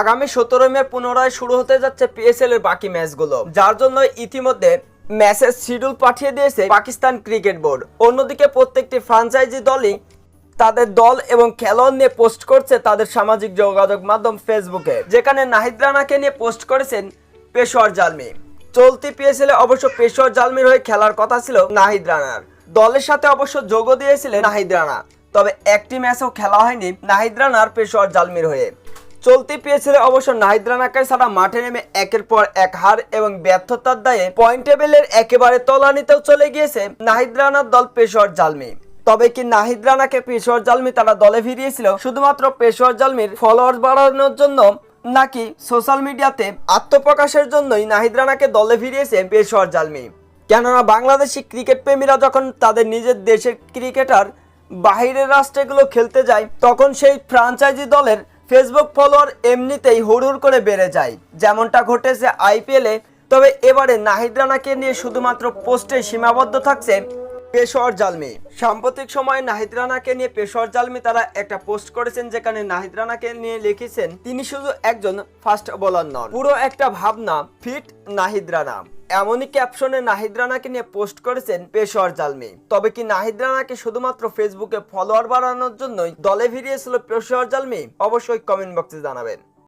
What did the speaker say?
আগামী সতেরো মে পুনরায় শুরু হতে যাচ্ছে পিএসএল এর বাকি ম্যাচগুলো, যার জন্য ইতিমধ্যে ম্যাচের শিডিউল পাঠিয়ে দিয়েছে পাকিস্তান ক্রিকেট বোর্ড। অন্যদিকে প্রত্যেকটি ফ্রাঞ্চাইজি দলই তাদের দল এবং খেলোয়াড় নিয়ে পোস্ট করছে তাদের সামাজিক যোগাযোগ মাধ্যম ফেসবুকে যেখানে নাহিদ রানাকে নিয়ে পোস্ট করেছেন পেশোয়ার জালমি। চলতি পিএসএল এ অবশ্য পেশোয়ার জালমির হয়ে খেলার কথা ছিল নাহিদ রানার। দলের সাথে অবশ্য যোগও দিয়েছিলেন নাহিদ রানা, তবে একটি ম্যাচও খেলা হয়নি নাহিদ রানার পেশোয়ার জালমির হয়ে। চলতি পিএসএল অবশ্য নাহিদ রানাকে ছাড়া মাঠে নেমে একের পর এক হার এবং ব্যর্থতার দায়ে পয়েন্ট টেবিলের একেবারে তলানিতেও চলে গিয়েছে নাহিদ রানার দল পেশোয়ার জালমি। তবে কি নাহিদ রানাকে পেশোয়ার জালমি তারা দলে ফিরিয়েছিল শুধুমাত্র পেশোয়ার জালমির ফলোয়ার্স বাড়ানোর জন্য নাকি সোশ্যাল মিডিয়াতে আত্মপ্রকাশের জন্যই নাহিদ রানাকে দলে ফিরিয়েছে পেশোয়ার জালমি? কেননা বাংলাদেশি ক্রিকেট প্রেমীরা যখন তাদের নিজের দেশের ক্রিকেটার বাহিরের রাষ্ট্রগুলো খেলতে যায়, তখন সেই ফ্রাঞ্চাইজি দলের ফেসবুক ফলোয়ার এমনিতেই হুড় করে বেড়ে যায়। যেমনটা ঘটেছে আইপিএলে তবে এবারে নাহিদ রানাকে নিয়ে শুধুমাত্র পোস্টে সীমাবদ্ধ থাকছে পেশোয়ার জালমি। সাম্প্রতিক সময়ে নাহিদ রানাকে নিয়ে পেশোয়ার জালমি তারা একটা পোস্ট করেছেন যেখানে নাহিদ রানাকে নিয়ে লিখেছেন, তিনি শুধু একজন ফাস্ট বোলার নন। পুরো একটা ভাবনা, ফিট নাহিদ রানা। এমনই ক্যাপশনে নাহিদ রানাকে নিয়ে পোস্ট করেছেন পেশোয়ার জালমি। তবে কি নাহিদ রানাকে শুধুমাত্র ফেসবুকে ফলোয়ার বাড়ানোর জন্যই দলে ফিরিয়েছিল পেশোয়ার জালমি? অবশ্যই কমেন্ট বক্সে জানাবেন।